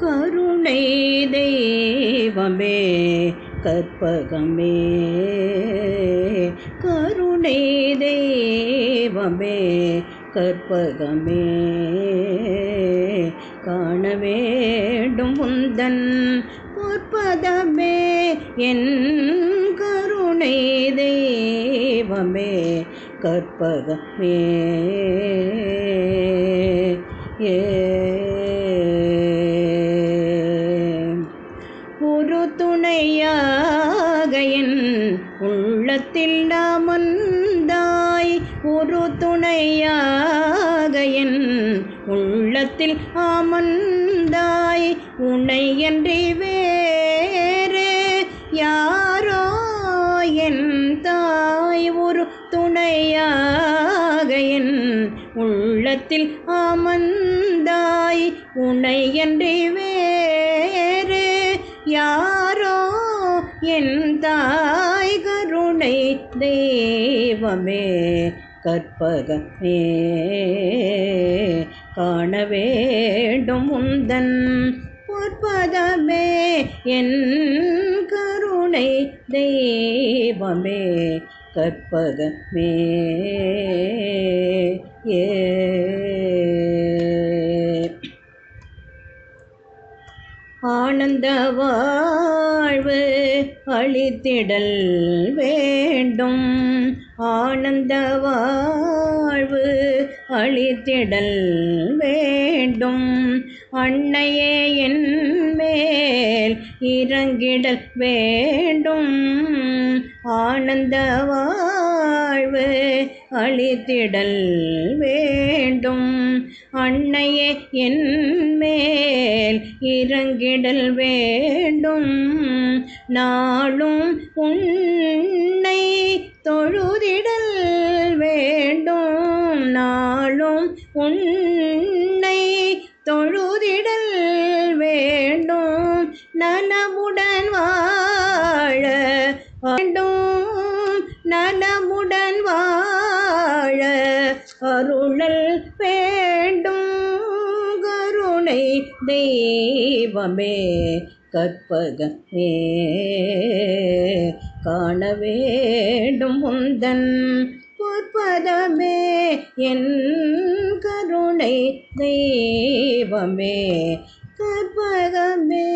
கருணை தெய்வமே கற்பகமே. கருணை தெய்வமே கற்பகமே. காண வேண்டும் முந்தன் பொற்பதமே என் கருணை தெய்வமே கற்பகமே. ஏ உள்ளத்தில் அமர்ந்தாய் ஒரு துணையாக என் உள்ளத்தில் ஆமந்தாய் உன்னை என்று வேறு யாரோ என் தாய் ஒரு துணையாக என் உள்ளத்தில் ஆமந்தாய் உன்னை என்று வேறு யார் என் தாய் கருணை தெய்வமே கற்பகமே காண வேண்டும் உந்தன் பொற்பதமே. என் கருணை தெய்வமே கற்பகமே ஏ ஆனந்த வாழ்வு அளித்திடல் வேண்டும். ஆனந்த வாழ்வு அளித்திடல் வேண்டும். அன்னையே என் மேல் இறங்கிடல் வேண்டும். ஆனந்த வாழ்வு வாழ்வு அழித்திடல் வேண்டும். அன்னையே என் மேல் இறங்கிடல் வேண்டும். நாளும் உன்னை தொழுதிடல் வேண்டும். நாளும் உன்னை தொழுதிடல் வேண்டும். நலமுடன் வாழ வேண்டும். நலமுடன் அருளல் வேண்டும். கருணை தெய்வமே கற்பகமே காண வேண்டும் உந்தன் பொற்பதமே என் கருணை தெய்வமே கற்பகமே